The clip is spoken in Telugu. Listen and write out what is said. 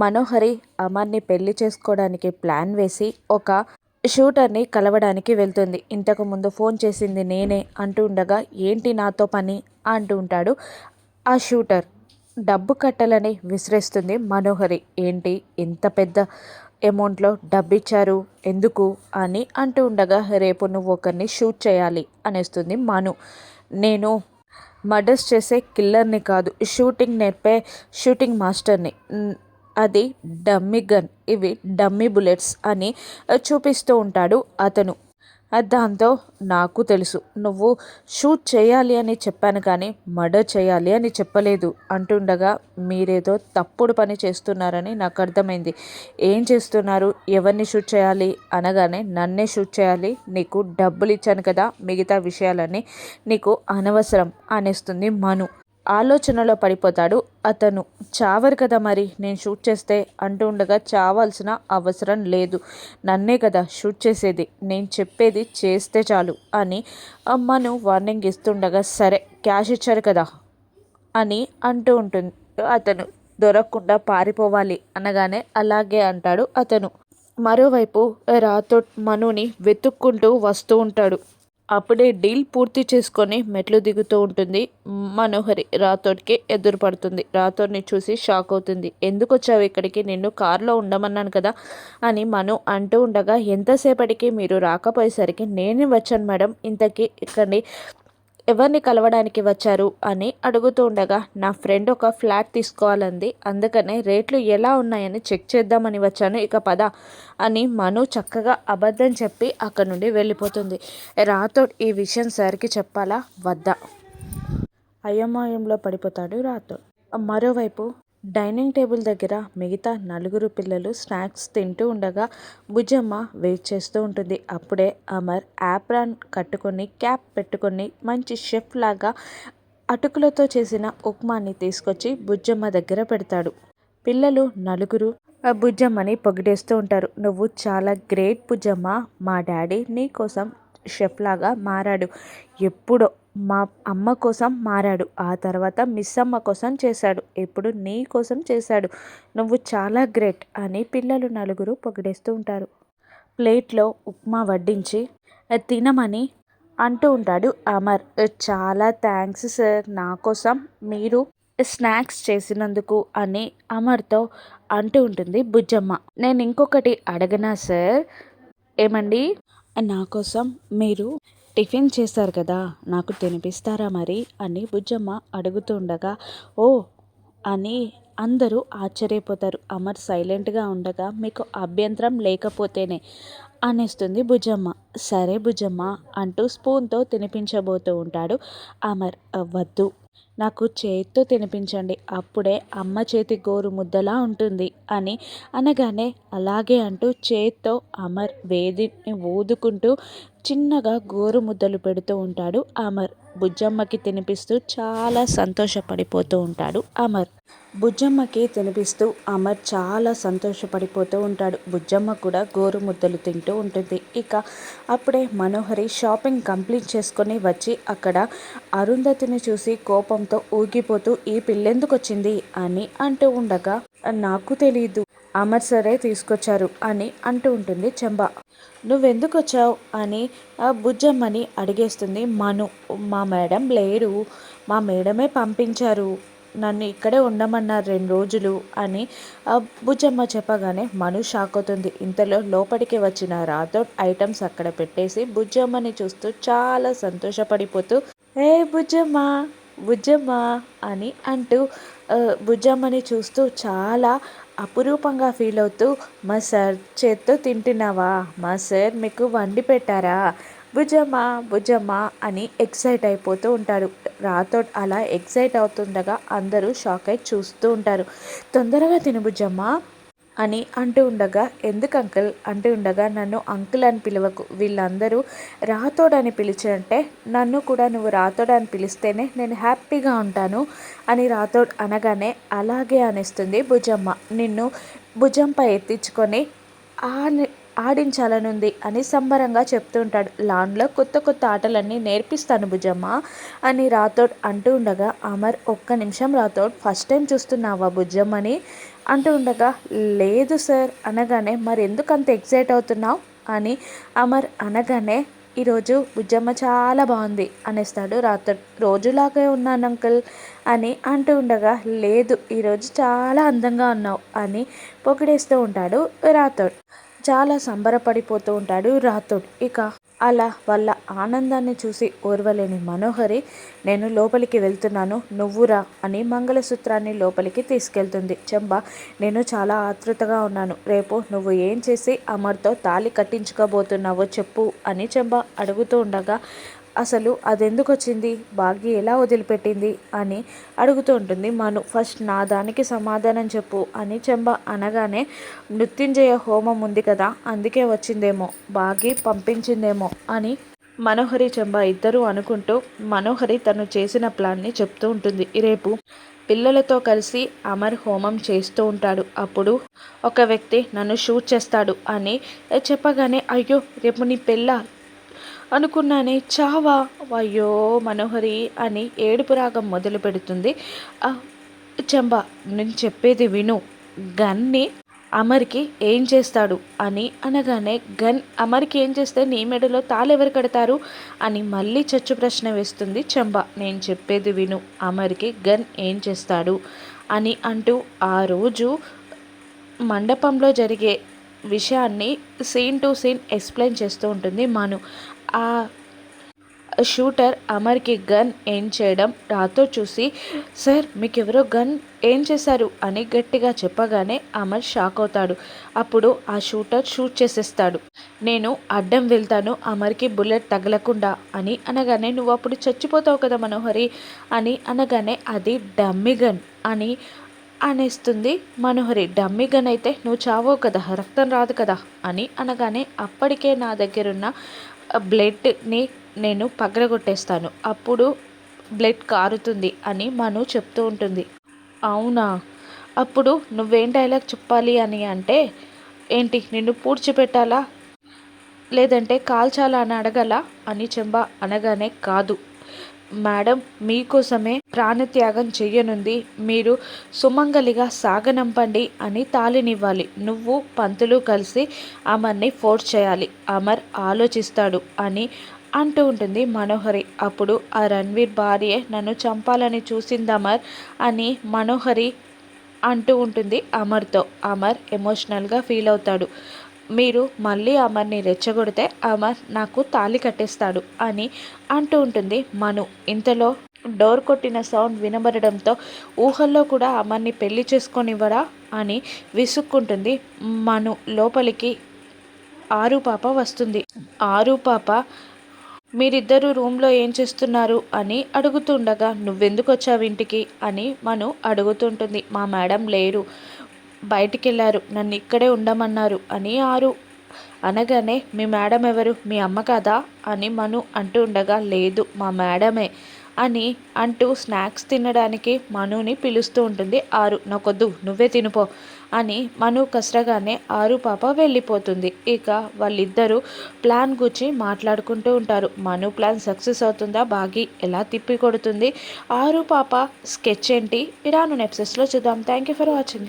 మనోహరి అమర్ని పెళ్ళి చేసుకోవడానికి ప్లాన్ వేసి ఒక షూటర్ని కలవడానికి వెళ్తుంది. ఇంతకు ముందు ఫోన్ చేసింది నేనే అంటూ ఉండగా ఏంటి నాతో పని? అంటూ ఉంటాడు ఆ షూటర్. డబ్బు కట్టాలని విసిరేస్తుంది మనోహరి. ఏంటి? ఇంత పెద్ద అమౌంట్లో డబ్బు ఇచ్చారు ఎందుకు? అని అంటూ ఉండగా రేపు నువ్వు ఒకరిని షూట్ చేయాలి అనేస్తుంది మను. నేను మర్డర్స్ చేసే కిల్లర్ని కాదు షూటింగ్ నేర్పే షూటింగ్ మాస్టర్ని. అది డమ్మీ గన్. ఇవి డమ్మీ బుల్లెట్స్ అని చూపిస్తూ ఉంటాడు అతను. దాంతో నాకు తెలుసు నువ్వు షూట్ చేయాలి అని చెప్పాను కానీ మర్డర్ చేయాలి అని చెప్పలేదు అంటుండగా మీరేదో తప్పుడు పని చేస్తున్నారని నాకు అర్థమైంది. ఏం చేస్తున్నారు? ఎవరిని షూట్ చేయాలి? అనగానే నన్నే షూట్ చేయాలి. నీకు డబ్బులు ఇచ్చాను కదా మిగతా విషయాలన్నీ నీకు అనవసరం అనేస్తుంది మను. ఆలోచనలో పడిపోతాడు. అతను చావరు కదా మరి నేను షూట్ చేస్తే అంటూ ఉండగా చావాల్సిన అవసరం లేదు. నన్నే కదా షూట్ చేసేది నేను చెప్పేది చేస్తే చాలు అని అమ్మను వార్నింగ్ ఇస్తుండగా సరే క్యాష్ ఇచ్చారు కదా అని అంటూ ఉంటుంది. అతను దొరకకుండా పారిపోవాలి అనగానే అలాగే అంటాడు అతను. మరోవైపు రాతో మనుని వెతుక్కుంటూ వస్తూ ఉంటాడు. అప్పుడే డీల్ పూర్తి చేసుకొని మెట్లు దిగుతూ ఉంటుంది. మనోహరి రాథోడ్కి ఎదురుపడుతుంది. రాథోడ్ని చూసి షాక్ అవుతుంది. ఎందుకు వచ్చావు ఇక్కడికి? నిన్ను కారులో ఉండమన్నాను కదా అని మను అంటూ ఉండగా ఎంతసేపటికి మీరు రాకపోయేసరికి నేనే వచ్చాను మేడం. ఇంతకీ ఇక్కడి ఎవరిని కలవడానికి వచ్చారు అని అడుగుతూ ఉండగా నా ఫ్రెండ్ ఒక ఫ్లాట్ తీసుకోవాలంది అందుకనే రేట్లు ఎలా ఉన్నాయని చెక్ చేద్దామని వచ్చాను ఇక పద అని మను చక్కగా అబద్ధం చెప్పి అక్కడ నుండి వెళ్ళిపోతుంది. రాతో ఈ విషయం సార్కి చెప్పాలా? వద్దా? అయోమయంలో పడిపోతాడు రాతో మరోవైపు డైనింగ్ టేబుల్ దగ్గర మిగతా నలుగురు పిల్లలు స్నాక్స్ తింటూ ఉండగా భుజమ్మ వెయిట్ చేస్తూ ఉంటుంది. అప్పుడే అమర్ యాప్రాన్ కట్టుకొని క్యాప్ పెట్టుకొని మంచి షెఫ్ లాగా అటుకులతో చేసిన ఉప్మాని తీసుకొచ్చి బుజ్జమ్మ దగ్గర పెడతాడు. పిల్లలు నలుగురు బుజ్జమ్మని పొగిడేస్తూ ఉంటారు. నువ్వు చాలా గ్రేట్ బుజ్జమ్మ మా డాడీ నీ కోసం షెఫ్ లాగా మారాడు. ఎప్పుడో మా అమ్మ కోసం మారాడు. ఆ తర్వాత మిస్ అమ్మ కోసం చేశాడు. ఇప్పుడు నీ కోసం చేశాడు. నువ్వు చాలా గ్రేట్ అని పిల్లలు నలుగురు పొగిడేస్తూ ఉంటారు. ప్లేట్లో ఉప్మా వడ్డించి తినమని అంటూ ఉంటాడు అమర్. చాలా థ్యాంక్స్ సార్. నా కోసం మీరు స్నాక్స్ చేసినందుకు అని అమర్తో అంటూ ఉంటుంది బుజ్జమ్మ. నేను ఇంకొకటి అడగనా సార్? ఏమండి? నా కోసం మీరు టిఫిన్ చేశారు కదా నాకు తినిపిస్తారా మరి? అని బుజ్జమ్మ అడుగుతుండగా ఓ అని అందరూ ఆశ్చర్యపోతారు. అమర్ సైలెంట్గా ఉండగా మీకు అభ్యంతరం లేకపోతేనే అనేస్తుంది భుజమ్మ సరే భుజమ్మ అంటూ స్పూన్తో తినిపించబోతూ ఉంటాడు అమర్. వద్దు. నాకు చేత్తో తినిపించండి అప్పుడే అమ్మ చేతి గోరు ముద్దలా ఉంటుంది అని అనగానే అలాగే అంటూ చేత్తో అమర్ వేదిని ఊదుకుంటూ చిన్నగా గోరు ముద్దలు పెడుతూ ఉంటాడు అమర్. బుజ్జమ్మకి తినిపిస్తూ చాలా సంతోషపడిపోతూ ఉంటాడు అమర్. బుజ్జమ్మకి తినిపిస్తూ అమర్ చాలా సంతోషపడిపోతూ ఉంటాడు. బుజ్జమ్మ కూడా గోరు ముద్దలు తింటూ ఉంటుంది. ఇక అప్పుడే మనోహరి షాపింగ్ కంప్లీట్ చేసుకొని వచ్చి అక్కడ అరుంధతిని చూసి కోపం కోపంతో ఊగిపోతూ ఈ పిల్లెందుకు వచ్చింది అని అంటూ ఉండగా నాకు తెలియదు అమర్ సరే తీసుకొచ్చారు అని అంటూ ఉంటుంది చెంబ. నువ్వెందుకు వచ్చావు అని బుజ్జమ్మని అడిగేస్తుంది మను. మా మేడం లేరు. మా మేడమే పంపించారు. నన్ను ఇక్కడే ఉండమన్నారు రెండు రోజులు అని బుజ్జమ్మ చెప్పగానే మను షాక్ అవుతుంది ఇంతలో లోపలికి వచ్చిన రాథోడ్ ఐటమ్స్ అక్కడ పెట్టేసి బుజ్జమ్మని చూస్తూ చాలా సంతోషపడిపోతూ ఏ బుజ్జమ్మ బుజ్జమ్మ అని అంటూ బుజ్జమ్మని చూస్తూ చాలా అపురూపంగా ఫీల్ అవుతూ మా సార్ చేత్తో తింటున్నావా? మా సార్ మీకు వండి పెట్టారా? భుజమా భుజమా అని ఎక్సైట్ అయిపోతూ ఉంటారు. రాతో అలా ఎక్సైట్ అవుతుండగా అందరూ షాక్ అయి చూస్తూ ఉంటారు. తొందరగా తిను భుజమ్మా అని అంటూ ఉండగా ఎందుకు అంకుల్ అంటూ ఉండగా నన్ను అంకుల్ అని పిలవకు. వీళ్ళందరూ రాతోడని అని పిలిచారంటే నన్ను కూడా నువ్వు రాతోడని అని పిలిస్తేనే నేను హ్యాపీగా ఉంటాను అని రాతోడ్ అనగానే అలాగే అనిస్తుంది భుజమ్మ. నిన్ను భుజంపై ఎత్తించుకొని ఆ ఆడించాలనుంది అని సంబరంగా చెప్తుంటాడు. లాన్లో కొత్త కొత్త ఆటలన్నీ నేర్పిస్తాను భుజమ్మ అని రాతోడ్ అంటూ ఉండగా అమర్ ఒక్క నిమిషం రాథోడ్ ఫస్ట్ టైం చూస్తున్నావా భుజమ్మని? అంటూ ఉండగా లేదు సార్ అనగానే మరి ఎందుకు అంత ఎక్సైట్ అవుతున్నావు? అని అమర్ అనగానే ఈరోజు బుజ్జమ్మ చాలా బాగుంది అనేస్తాడు రాత్రి రోజులాగే ఉన్నాను అంకుల్ అని అంటూ ఉండగా లేదు ఈరోజు చాలా అందంగా ఉన్నావు అని పొగిడేస్తూ ఉంటాడు రాథోడ్. చాలా సంబరపడిపోతూ ఉంటాడు రాథోడ్. ఇక అలా వాళ్ళ ఆనందాన్ని చూసి ఓర్వలేని మనోహరి నేను లోపలికి వెళ్తున్నాను నువ్వురా అని మంగళసూత్రాన్ని లోపలికి తీసుకెళ్తుంది. చెంబ నేను చాలా ఆతృతగా ఉన్నాను. రేపు నువ్వు ఏం చేసి అమర్తో తాళి కట్టించుకోబోతున్నావో చెప్పు అని చెంబ అడుగుతూ ఉండగా అసలు అదెందుకు వచ్చింది భాగ్య ఎలా వదిలిపెట్టింది? అని అడుగుతూ ఉంటుంది మను. ఫస్ట్ నా దానికి సమాధానం చెప్పు అని చెంబ అనగానే మృత్యుంజయ హోమం ఉంది కదా అందుకే వచ్చిందేమో. భాగ్య పంపించిందేమో అని మనోహరి చెంబ ఇద్దరు అనుకుంటూ మనోహరి తను చేసిన ప్లాన్ని చెప్తూ ఉంటుంది. రేపు పిల్లలతో కలిసి అమర్ హోమం చేస్తూ ఉంటాడు. అప్పుడు ఒక వ్యక్తి నన్ను షూట్ చేస్తాడు అని చెప్పగానే అయ్యో రేపు నీ పిల్ల అనుకున్నానే చావా? అయ్యో మనోహరి అని ఏడుపు రాగం మొదలు పెడుతుంది. చెంబా నేను చెప్పేది విను. గన్ని అమర్కి ఏం చేస్తాడు? అని అనగానే గన్ అమర్కి ఏం చేస్తే నీ మెడలో తాళెవరు కడతారు? అని మళ్ళీ చచ్చు ప్రశ్న వేస్తుంది. చంబ నేను చెప్పేది విను. అమర్కి గన్ ఏం చేస్తాడు? అని అంటూ ఆ రోజు మండపంలో జరిగే విషయాన్ని సీన్ టు సీన్ ఎక్స్ప్లెయిన్ చేస్తూ ఉంటుంది మను. ఆ షూటర్ అమర్కి గన్ ఏం చేయడం రాతో చూసి సార్ మీకు ఎవరో గన్ ఏం చేశారు? అని గట్టిగా చెప్పగానే అమర్ షాక్ అవుతాడు. అప్పుడు ఆ షూటర్ షూట్ చేసేస్తాడు. నేను అడ్డం వెళ్తాను అమర్కి బుల్లెట్ తగలకుండా అని అనగానే నువ్వు అప్పుడు చచ్చిపోతావు కదా మనోహరి అని అనగానే అది డమ్మి గన్ అని అనేస్తుంది మనోహరి. డమ్మీ గన్ అయితే నువ్వు చావో కదా రక్తం రాదు కదా అని అనగానే అప్పటికే నా దగ్గరున్న బ్లడ్ని నేను పగలగొట్టేస్తాను. అప్పుడు బ్లడ్ కారుతుంది అని మను చెప్తూ ఉంటుంది. అవునా? అప్పుడు నువ్వేం డైలాగ్ చెప్పాలి అని అంటే ఏంటి నిన్ను పూడ్చిపెట్టాలా? లేదంటే కాల్చాలా అని అడగల? అని చెంబ అనగానే కాదు. మేడం మీకోసమే ప్రాణత్యాగం చెయ్యనుంది. మీరు సుమంగలిగా సాగనంపండి అని తాళినివ్వాలి. నువ్వు పంతులు కలిసి అమర్ని ఫోర్స్ చేయాలి. అమర్ ఆలోచిస్తాడు అని అంటూ ఉంటుంది మనోహరి. అప్పుడు ఆ రణ్వీర్ భార్య నన్ను చంపాలని చూసింది అమర్ అని మనోహరి అంటూ ఉంటుంది అమర్తో. అమర్ ఎమోషనల్గా ఫీల్ అవుతాడు. మీరు మళ్ళీ అమర్ని రెచ్చగొడితే అమర్ నాకు తాళి కట్టేస్తాడు అని అంటూ ఉంటుంది మను. ఇంతలో డోర్ కొట్టిన సౌండ్ వినబడడంతో ఊహల్లో కూడా అమర్ని పెళ్ళి చేసుకొనివ్వరా అని విసుక్కుంటుంది మను. లోపలికి ఆరు పాప వస్తుంది. ఆరు పాప మీరిద్దరూ రూమ్లో ఏం చేస్తున్నారు అని అడుగుతుండగా నువ్వెందుకు వచ్చావు ఇంటికి? అని మను అడుగుతుంటుంది మా మేడం లేరు. బయటికి వెళ్ళారు నన్ను ఇక్కడే ఉండమన్నారు అని ఆరు. అనగానే మీ మేడం ఎవరు? మీ అమ్మ కదా? అని మను అంటూ ఉండగా లేదు మా మేడమే అని అంటూ స్నాక్స్ తినడానికి మనుని పిలుస్తూ ఉంటుంది ఆరు. నాకొద్దు నువ్వే తినిపో అని మను కసరగానే ఆరు పాప వెళ్ళిపోతుంది. ఇక వాళ్ళిద్దరూ ప్లాన్ గురించి మాట్లాడుకుంటూ ఉంటారు. మను ప్లాన్ సక్సెస్ అవుతుందా? బాగి ఎలా తిప్పి కొడుతుంది? ఆరు పాప స్కెచ్ ఏంటి? ఇరాను నెప్సెస్లో చూద్దాం. Thank you for watching.